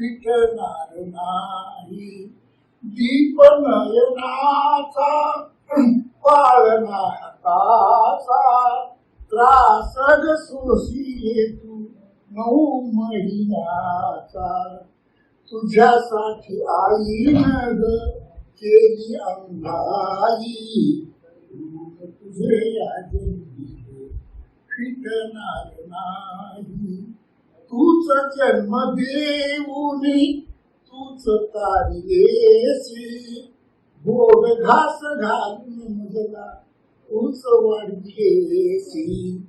फिटणार नाही. दीप नयनाचा पाळणा हाताचा त्रासग सोशी तू नऊ महिन्याचा. तुझ्यासाठी आई नग केली अंधाई तुझे या जन्मी फिटणार नाही. तूच जन्म देऊनी तूच तारिलेसी गोड घास घालून तूच वाढलेसी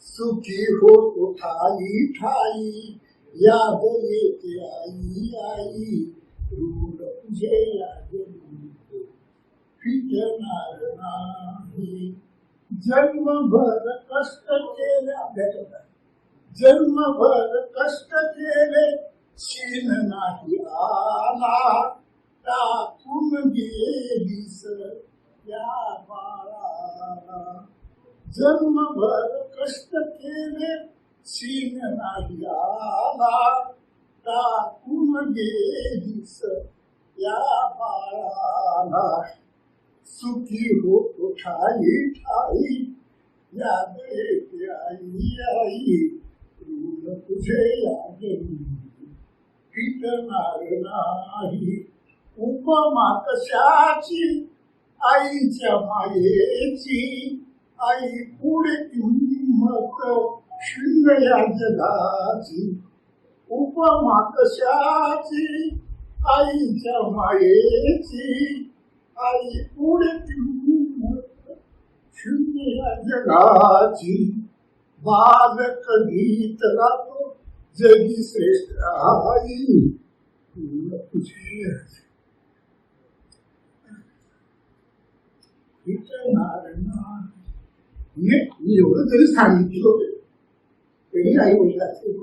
सुखी होतो ठाई ठाई याद येते आई आई. ऋण तुझे कष्ट केले अभ्यास होता जन्मभर कष्ट केले शीन नाही आला टाकून गेलीस या बाळाला. जन्मभर कष्ट केले शीन नाही आला टाकून गेलीस या बाळाला. सुखी होतो, ठाई ठाई, याद आई आई तुझे याद फिटणार नाही. उपमा कशाची आईच्या मायेची आई पुढे किंमत शून्य या जगाची उपमा कशाची आईच्या मायेची आई पुढे किंमत शून्य या जगाची बालक गीत गातो जगी से आई ये ये तरी सांगितलं तरी आई वडिलाचे.